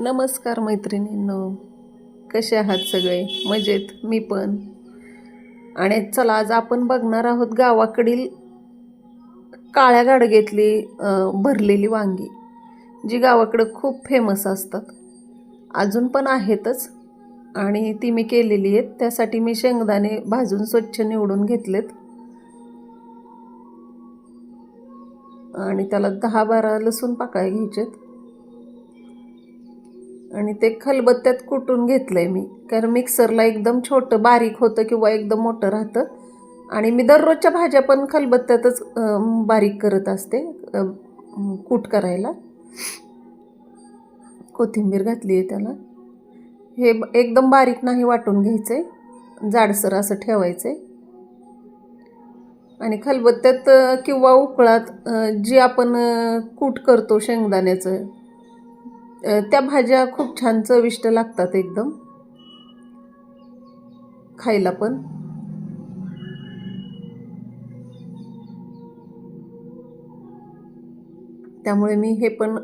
नमस्कार मैत्रिणींनो. कसे आहात सगळे? मजेत? मी पण. आणि चला आज आपण बघणार आहोत गावाकडील काळ्या गाडगेतली भरलेली वांगी जी गावाकडं खूप फेमस असतात. अजून पण आहेतच आणि ती मी केलेली आहेत. त्यासाठी मी शेंगदाणे भाजून स्वच्छ निवडून घेतलेत. आणि त्याला दहा बारा लसूण पाकळ्या आहेत आणि ते खलबत्त्यात कुटून घेतलं आहे मी. कारण मिक्सरला एकदम छोटं बारीक होतं किंवा एकदम मोठं राहतं. आणि मी दररोजच्या भाज्या पण खलबत्त्यातच बारीक करत असते कूट करायला. कोथिंबीर घातली आहे त्याला. हे एकदम बारीक नाही वाटून घ्यायचं आहे जाडसर असं ठेवायचं आहे आणि खलबत्त्यात किंवा उकळात जी आपण कूट करतो शेंगदाण्याचं त्या भाज्या खूप छान चविष्ट लागतात एकदम. खायला पण. त्यामुळे मी हे पण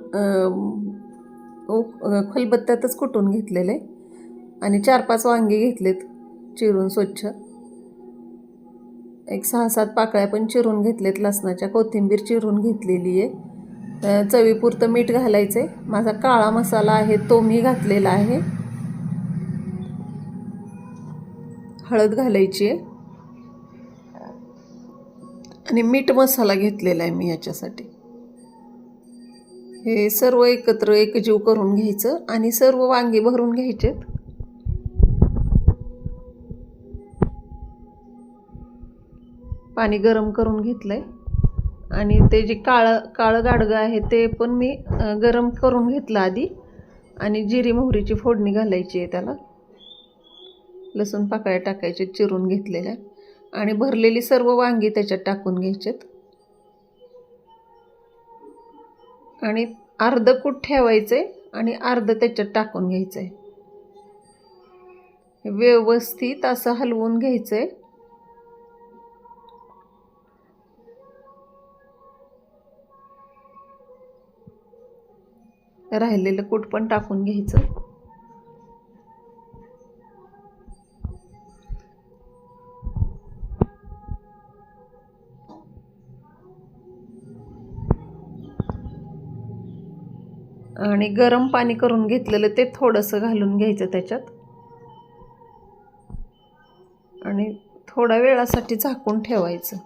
उ- खलबत्त्यातच कुटून घेतलेलं. आहे आणि चार पाच वांगे घेतलेत चिरून स्वच्छ. एक सहा सात पाकळ्या पण चिरून घेतलेत. लसणाच्या कोथिंबीर चिरून घेतलेली आहे चवीपुरतं मीठ घालायचं आहे माझा काळा मसाला आहे तो मी घातलेला आहे. हळद घालायची आहे. आणि मीठ मसाला घेतलेला आहे मी याच्यासाठी. हे सर्व एकत्र एकजीव करून घ्यायचं आणि सर्व वांगी भरून घ्यायचेत. पाणी गरम करून घेतलं आहे आणि ते जे काळं काळं गाडगं आहे ते पण मी गरम करून घेतलं आधी. आणि जिरी मोहरीची फोडणी घालायची आहे त्याला. लसूण पाकळ्या टाकायचे चिरून घेतलेल्या. आणि भरलेली सर्व वांगी त्याच्यात टाकून घ्यायचेत. आणि अर्ध कूट आहे आणि अर्ध त्याच्यात टाकून घ्यायचं आहे व्यवस्थित असं हलवून घ्यायचं आहे राहिलेलं कूट पण टाकून घ्यायचं. आणि गरम पाणी करून घेतलेलं ते थोडंसं घालून घ्यायचं त्याच्यात. आणि थोड्या वेळासाठी झाकून ठेवायचं.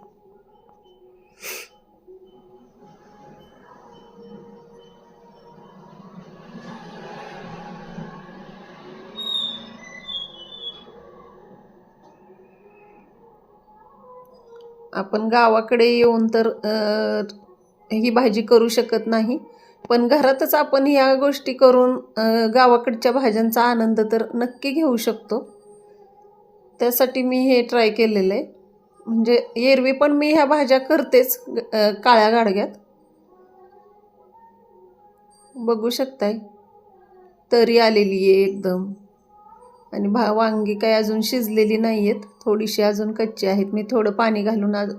आपण गावाकडे येऊन तर ही भाजी करू शकत नाही. पण घरातच आपण ह्या गोष्टी करून गावाकडच्या भाज्यांचा आनंद तर नक्की घेऊ शकतो. त्यासाठी मी हे ट्राय केलेलं आहे. म्हणजे एरवी पण मी ह्या भाज्या करतेच काळ्या गाडग्यात. बघू शकताय. तरी आलेली आहे एकदम. आणि भा वांगी काही अजून शिजलेली नाही आहेत थोडीशी अजून कच्ची आहेत. मी थोडं पाणी घालून आज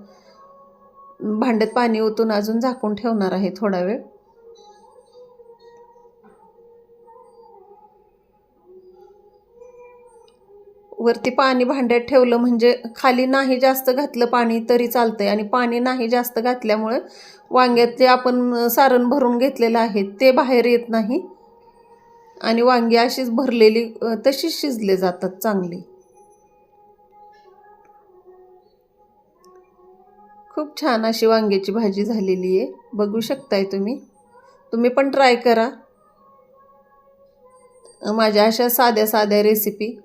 भांड्यात पाणी ओतून अजून झाकून ठेवणार आहे थोडा वेळ. वरती पाणी भांड्यात ठेवलं म्हणजे खाली नाही जास्त घातलं पाणी तरी चालतंय. आणि पाणी नाही जास्त घातल्यामुळे वांग्यात जे आपण सारण भरून घेतलेलं आहे. ते बाहेर येत नाही. आणि वांगी अशीच भरलेली तशीच शिजले जातात चांगली. खूप छान अशी वांग्याची भाजी झालेली आहे. बघू शकताय तुम्ही. तुम्ही पण ट्राय करा. माझ्या अशा साध्या साध्या रेसिपी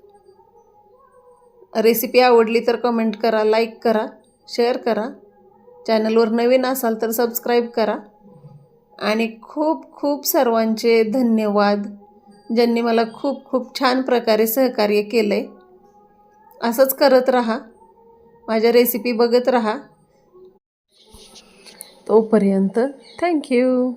रेसिपी आवडली तर कमेंट करा लाईक करा शेअर करा. चॅनलवर नवीन असाल तर सबस्क्राईब करा. आणि खूप खूप सर्वांचे धन्यवाद. ज्यांनी मला खूप खूप छान प्रकारे सहकार्य केलं आहे असंच करत राहा. माझ्या रेसिपी बघत राहा. तोपर्यंत थँक्यू